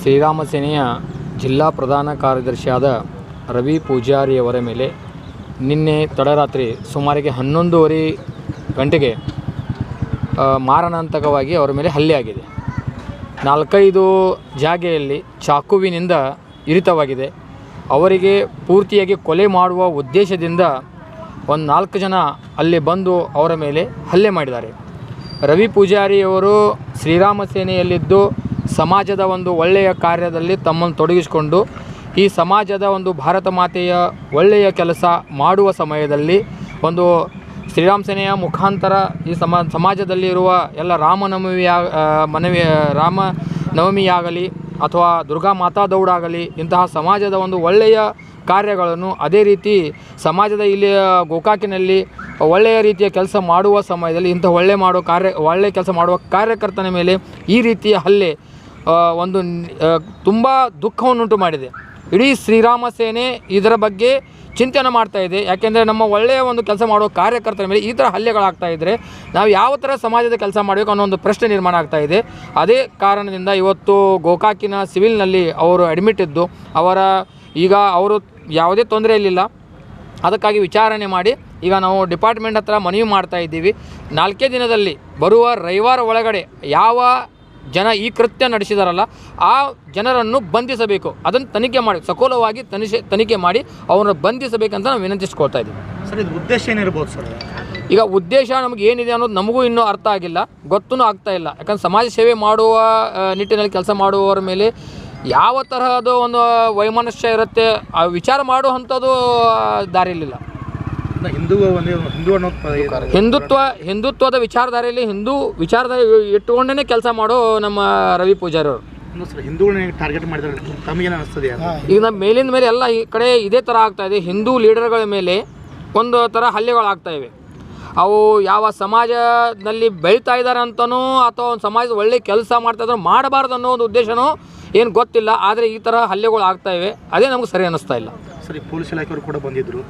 ಶ್ರೀರಾಮ ಸೇನೆಯ ಜಿಲ್ಲಾ ಪ್ರಧಾನ ಕಾರ್ಯದರ್ಶಿಯಾದ ರವಿ ಪೂಜಾರಿಯವರ ಮೇಲೆ ನಿನ್ನೆ ತಡರಾತ್ರಿ ಸುಮಾರಿಗೆ ಹನ್ನೊಂದುವರೆ ಗಂಟೆಗೆ ಮಾರಣಾಂತಕವಾಗಿ ಅವರ ಮೇಲೆ ಹಲ್ಲೆ ಆಗಿದೆ. ನಾಲ್ಕೈದು ಜಾಗೆಯಲ್ಲಿ ಚಾಕುವಿನಿಂದ ಇರಿತವಾಗಿದೆ. ಅವರಿಗೆ ಪೂರ್ತಿಯಾಗಿ ಕೊಲೆ ಮಾಡುವ ಉದ್ದೇಶದಿಂದ ಒಂದು ನಾಲ್ಕು ಜನ ಅಲ್ಲಿ ಬಂದು ಅವರ ಮೇಲೆ ಹಲ್ಲೆ ಮಾಡಿದ್ದಾರೆ. ರವಿ ಪೂಜಾರಿಯವರು ಶ್ರೀರಾಮ ಸೇನೆಯಲ್ಲಿದ್ದು ಸಮಾಜದ ಒಂದು ಒಳ್ಳೆಯ ಕಾರ್ಯದಲ್ಲಿ ತಮ್ಮನ್ನು ತೊಡಗಿಸಿಕೊಂಡು ಈ ಸಮಾಜದ ಒಂದು ಭಾರತ ಮಾತೆಯ ಒಳ್ಳೆಯ ಕೆಲಸ ಮಾಡುವ ಸಮಯದಲ್ಲಿ ಒಂದು ಶ್ರೀರಾಮ್ ಸೇನೆಯ ಮುಖಾಂತರ ಈ ಸಮಾಜದಲ್ಲಿ ಸಮಾಜದಲ್ಲಿರುವ ಎಲ್ಲ ರಾಮನವಮಿಯ ಮನವಿ ರಾಮ ನವಮಿಯಾಗಲಿ ಅಥವಾ ದುರ್ಗಾ ಮಾತಾ ದೌಡಾಗಲಿ ಇಂತಹ ಸಮಾಜದ ಒಂದು ಒಳ್ಳೆಯ ಕಾರ್ಯಗಳನ್ನು ಅದೇ ರೀತಿ ಸಮಾಜದ ಇಲ್ಲಿ ಗೋಕಾಕಿನಲ್ಲಿ ಒಳ್ಳೆಯ ರೀತಿಯ ಕೆಲಸ ಮಾಡುವ ಸಮಯದಲ್ಲಿ ಇಂಥ ಒಳ್ಳೆ ಮಾಡೋ ಕಾರ್ಯ ಒಳ್ಳೆಯ ಕೆಲಸ ಮಾಡುವ ಕಾರ್ಯಕರ್ತನ ಮೇಲೆ ಈ ರೀತಿಯ ಹಲ್ಲೆ ಒಂದು ತುಂಬ ದುಃಖವನ್ನುಂಟು ಮಾಡಿದೆ. ಇಡೀ ಶ್ರೀರಾಮ ಸೇನೆ ಇದರ ಬಗ್ಗೆ ಚಿಂತನೆ ಮಾಡ್ತಾ ಇದೆ. ಯಾಕೆಂದರೆ ನಮ್ಮ ಒಳ್ಳೆಯ ಒಂದು ಕೆಲಸ ಮಾಡೋ ಕಾರ್ಯಕರ್ತರ ಮೇಲೆ ಈ ಥರ ಹಲ್ಲೆಗಳಾಗ್ತಾ ಇದ್ದರೆ ನಾವು ಯಾವ ಥರ ಸಮಾಜದ ಕೆಲಸ ಮಾಡಬೇಕು ಅನ್ನೋ ಒಂದು ಪ್ರಶ್ನೆ ನಿರ್ಮಾಣ ಆಗ್ತಾ ಇದೆ. ಅದೇ ಕಾರಣದಿಂದ ಇವತ್ತು ಗೋಕಾಕಿನ ಸಿವಿಲ್ನಲ್ಲಿ ಅವರು ಅಡ್ಮಿಟ್ ಇದ್ದು, ಅವರ ಈಗ ಅವರು ಯಾವುದೇ ತೊಂದರೆಯಲ್ಲಿಲ್ಲ ಅದಕ್ಕಾಗಿ ವಿಚಾರಣೆ ಮಾಡಿ ಈಗ ನಾವು ಡಿಪಾರ್ಟ್ಮೆಂಟ್ ಹತ್ರ ಮನವಿ ಮಾಡ್ತಾ ಇದ್ದೀವಿ. ನಾಲ್ಕೇ ದಿನದಲ್ಲಿ ಬರುವ ರವಿವಾರ ಒಳಗಡೆ ಯಾವ ಜನ ಈ ಕೃತ್ಯ ನಡೆಸಿದಾರಲ್ಲ ಆ ಜನರನ್ನು ಬಂಧಿಸಬೇಕು. ಅದನ್ನು ತನಿಖೆ ಮಾಡಿ ಸಕೋಲವಾಗಿ ತನಿಖೆ ತನಿಖೆ ಮಾಡಿ ಅವರನ್ನು ಬಂಧಿಸಬೇಕಂತ ನಾವು ವಿನಂತಿಸ್ಕೊಳ್ತಾ ಇದ್ದೀವಿ. ಸರ್ ಇದು ಉದ್ದೇಶ ಏನಿರ್ಬೋದು ಸರ್? ಈಗ ಉದ್ದೇಶ ನಮಗೆ ಏನಿದೆ ಅನ್ನೋದು ನಮಗೂ ಇನ್ನೂ ಅರ್ಥ ಆಗಿಲ್ಲ ಗೊತ್ತೂ ಆಗ್ತಾ ಇಲ್ಲ. ಯಾಕಂದ್ರೆ ಸಮಾಜ ಸೇವೆ ಮಾಡುವ ನಿಟ್ಟಿನಲ್ಲಿ ಕೆಲಸ ಮಾಡುವವರ ಮೇಲೆ ಯಾವ ತರಹದ ಒಂದು ವೈಮನಸ್ಯ ಇರುತ್ತೆ ಆ ವಿಚಾರ ಮಾಡುವಂಥದ್ದು ದಾರಿಯಲ್ಲಿಲ್ಲ ಹಿಂದೂ ಹಿಂದೂ ಅನ್ನೋದು ಹಿಂದುತ್ವ ಹಿಂದುತ್ವದ ವಿಚಾರಧಾರೆಯಲ್ಲಿ ಹಿಂದೂ ವಿಚಾರಧಾರೆ ಇಟ್ಟುಕೊಂಡೇ ಕೆಲಸ ಮಾಡೋ ನಮ್ಮ ರವಿ ಪೂಜಾರಿ ಅವರು. ಹಿಂದೂಗಳನ್ನ ಟಾರ್ಗೆಟ್ ಮಾಡಿದ್ರೆ ತಮಗೇನು ಅನಿಸ್ತದೆ ಈಗ ನಮ್ಮ ಮೇಲಿಂದ ಮೇಲೆ ಎಲ್ಲ ಈ ಕಡೆ ಇದೇ ಥರ ಆಗ್ತಾ ಇದೆ. ಹಿಂದೂ ಲೀಡರ್ಗಳ ಮೇಲೆ ಒಂದು ಥರ ಹಲ್ಲೆಗಳಾಗ್ತಾ ಇವೆ. ಅವು ಯಾವ ಸಮಾಜದಲ್ಲಿ ಬೆಳೀತಾ ಇದ್ದಾರೆ ಅಂತನೋ ಅಥವಾ ಒಂದು ಸಮಾಜದ ಒಳ್ಳೆ ಕೆಲಸ ಮಾಡ್ತಾ ಇದ್ರು ಮಾಡಬಾರ್ದು ಅನ್ನೋ ಒಂದು ಉದ್ದೇಶನೋ ಏನು ಗೊತ್ತಿಲ್ಲ. ಆದರೆ ಈ ಥರ ಹಲ್ಲೆಗಳು ಆಗ್ತಾ ಇವೆ. ಅದೇ ನಮ್ಗೆ ಸರಿ ಅನ್ನಿಸ್ತಾ ಇಲ್ಲ. ಸರಿ ಪೊಲೀಸ್ ಇಲಾಖೆಯವರು ಕೂಡ ಬಂದಿದ್ರು.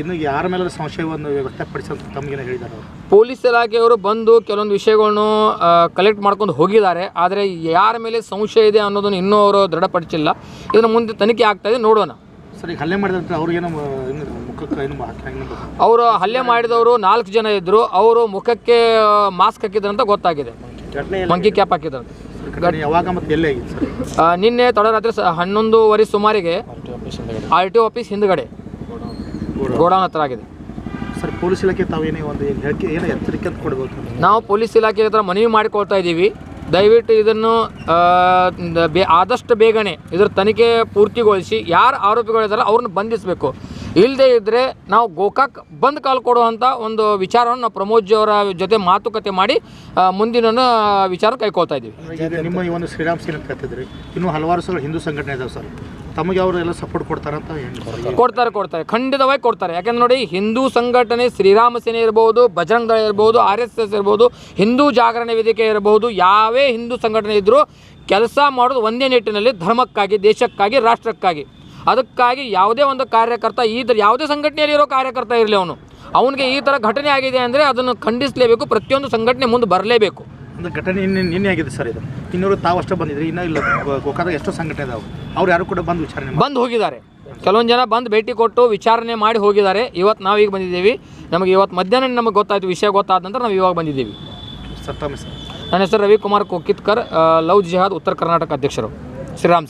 ಇನ್ನು ಯಾರ ಮೇಲೆ ಸಂಶಯವನ್ನು ವ್ಯಕ್ತಪಡಿಸಿ ಅಂತ ತಮಗೇನು ಹೇಳಿದ್ದಾರೆ ಅವರು? ಪೊಲೀಸ್ ಇಲಾಖೆಯವರು ಬಂದು ಕೆಲವೊಂದು ವಿಷಯಗಳನ್ನು ಕಲೆಕ್ಟ್ ಮಾಡ್ಕೊಂಡು ಹೋಗಿದ್ದಾರೆ. ಆದರೆ ಯಾರ ಮೇಲೆ ಸಂಶಯ ಇದೆ ಅನ್ನೋದನ್ನು ಇನ್ನೂ ಅವರು ದೃಢಪಡಿಸಿಲ್ಲ. ಇದನ್ನು ಮುಂದೆ ತನಿಖೆ ಆಗ್ತಾ ಇದೆ. ನೋಡೋಣ. ಸರ್ ಈಗ ಹಲ್ಲೆ ಮಾಡಿದಂತ ಅವ್ರಿಗೇನು ಮುಖಕ್ಕೆ ಏನು ಹಾಕಿ ಅವರು ಹಲ್ಲೆ ಮಾಡಿದವರು ನಾಲ್ಕು ಜನ ಇದ್ದರು ಅವರು ಮುಖಕ್ಕೆ ಮಾಸ್ಕ್ ಹಾಕಿದ್ರಂತ ಗೊತ್ತಾಗಿದೆ. ಮಂಕಿ ಕ್ಯಾಪ್ ಹಾಕಿದ್ರು ಯಾವಾಗ ಮತ್ತು ಎಲ್ಲೇ ನಿನ್ನೆ ತಡರಾತ್ರಿ ಸ ಹನ್ನೊಂದುವರೆ ಸುಮಾರಿಗೆ ಆರ್ ಟಿ ಆಫೀಸ್ ಹಿಂದ್ಗಡೆ. ಗೋಡೌನ್ ಹತ್ರ ಆಗಿದೆ. ಸರ್ ಪೊಲೀಸ್ ಇಲಾಖೆ ತಾವೇನೇ ಒಂದು ಹೇಳಿಕೆ ಏನು ಎಚ್ಚರಿಕೆ ಅಂತ ಕೊಡ್ಬೋದು? ನಾವು ಪೊಲೀಸ್ ಇಲಾಖೆ ಹತ್ರ ಮನವಿ ಮಾಡಿಕೊಳ್ತಾ ಇದ್ದೀವಿ. ದಯವಿಟ್ಟು ಇದನ್ನು ಬೇ ಆದಷ್ಟು ಬೇಗನೆ ಇದರ ತನಿಖೆ ಪೂರ್ತಿಗೊಳಿಸಿ ಯಾರು ಆರೋಪಿಗಳಿದ್ದಾರೆ ಅವ್ರನ್ನ ಬಂಧಿಸಬೇಕು. ಇಲ್ಲದೇ ಇದ್ದರೆ ನಾವು ಗೋಕಾಕ್ ಬಂದ್ ಕಾಲ್ ಕೊಡುವಂಥ ಒಂದು ವಿಚಾರವನ್ನು ನಾವು ಪ್ರಮೋದ್ ಜಿ ಅವರ ಜೊತೆ ಮಾತುಕತೆ ಮಾಡಿ ಮುಂದಿನ ವಿಚಾರ ಕೈಕೊಳ್ತಾ ಇದ್ದೀವಿ. ನಿಮ್ಮ ಈ ಒಂದು ಶ್ರೀರಾಮ್ ಸೇನೆ ಅಂತ ಹೇಳ್ತಿದ್ರಿ ಇನ್ನೂ ಹಲವಾರು ಸಲ ಹಿಂದೂ ಸಂಘಟನೆ ಇದಾವೆ ಸರ್. ತಮಗೆ ಅವರು ಎಲ್ಲ ಸಪೋರ್ಟ್ ಕೊಡ್ತಾರಂತ ಕೊಡ್ತಾರೆ ಕೊಡ್ತಾರೆ. ಖಂಡಿತವಾಗಿ ಕೊಡ್ತಾರೆ. ಯಾಕಂದ್ರೆ ನೋಡಿ ಹಿಂದೂ ಸಂಘಟನೆ ಶ್ರೀರಾಮ ಸೇನೆ ಇರ್ಬೋದು ಬಜರಂಗ್ ದಳ ಇರ್ಬೋದು ಆರ್ ಎಸ್ ಎಸ್ ಇರ್ಬೋದು ಹಿಂದೂ ಜಾಗರಣೆ ವೇದಿಕೆ ಇರಬಹುದು ಯಾವೇ ಹಿಂದೂ ಸಂಘಟನೆ ಇದ್ದರೂ ಕೆಲಸ ಮಾಡೋದು ಒಂದೇ ನಿಟ್ಟಿನಲ್ಲಿ ಧರ್ಮಕ್ಕಾಗಿ ದೇಶಕ್ಕಾಗಿ ರಾಷ್ಟ್ರಕ್ಕಾಗಿ. ಅದಕ್ಕಾಗಿ ಯಾವುದೇ ಒಂದು ಕಾರ್ಯಕರ್ತ ಈ ಥರ ಯಾವುದೇ ಸಂಘಟನೆಯಲ್ಲಿರೋ ಕಾರ್ಯಕರ್ತ ಇರಲಿ ಅವನು. ಅವನಿಗೆ ಈ ಥರ ಘಟನೆ ಆಗಿದೆ ಅಂದರೆ ಅದನ್ನು ಖಂಡಿಸಲೇಬೇಕು ಪ್ರತಿಯೊಂದು ಸಂಘಟನೆ ಮುಂದೆ ಬರಲೇಬೇಕು. ಒಂದು ಘಟನೆ ನಿನ್ನೆ ನಿನ್ನೆ ಆಗಿದೆ ಸರ್ ಇದು. ಇನ್ನೂರು ತಾವಷ್ಟೇ ಬಂದಿದ್ರಿ ಇನ್ನೂ ಇಲ್ಲ ಗೋಕಾದಾಗ ಎಷ್ಟೋ ಸಂಘಟನೆ ಇದಾವೆ. ಅವ್ರು ಯಾರು ಕೂಡ ಬಂದು ವಿಚಾರಣೆ ಬಂದು ಹೋಗಿದ್ದಾರೆ. ಕೆಲವೊಂದು ಜನ ಬಂದು ಭೇಟಿ ಕೊಟ್ಟು ವಿಚಾರಣೆ ಮಾಡಿ ಹೋಗಿದ್ದಾರೆ. ಇವತ್ತು ನಾವೀಗ ಬಂದಿದ್ದೀವಿ. ನಮಗೆ ಇವತ್ತು ಮಧ್ಯಾಹ್ನ ನಮಗೆ ಗೊತ್ತಾಯ್ತು ವಿಷಯ ಗೊತ್ತಾದ ನಂತರ ನಾವು ಇವಾಗ ಬಂದಿದ್ದೀವಿ. ಸರ್ ತಮ್ಮ ಸರ್ ನನ್ನ ಹೆಸರು ರವಿಕುಮಾರ್ ಕೋಕಿತ್ಕರ್ ಲವ್ ಜಿಹಾದ್ ಉತ್ತರ ಕರ್ನಾಟಕ ಅಧ್ಯಕ್ಷರು. ಶ್ರೀರಾಮ್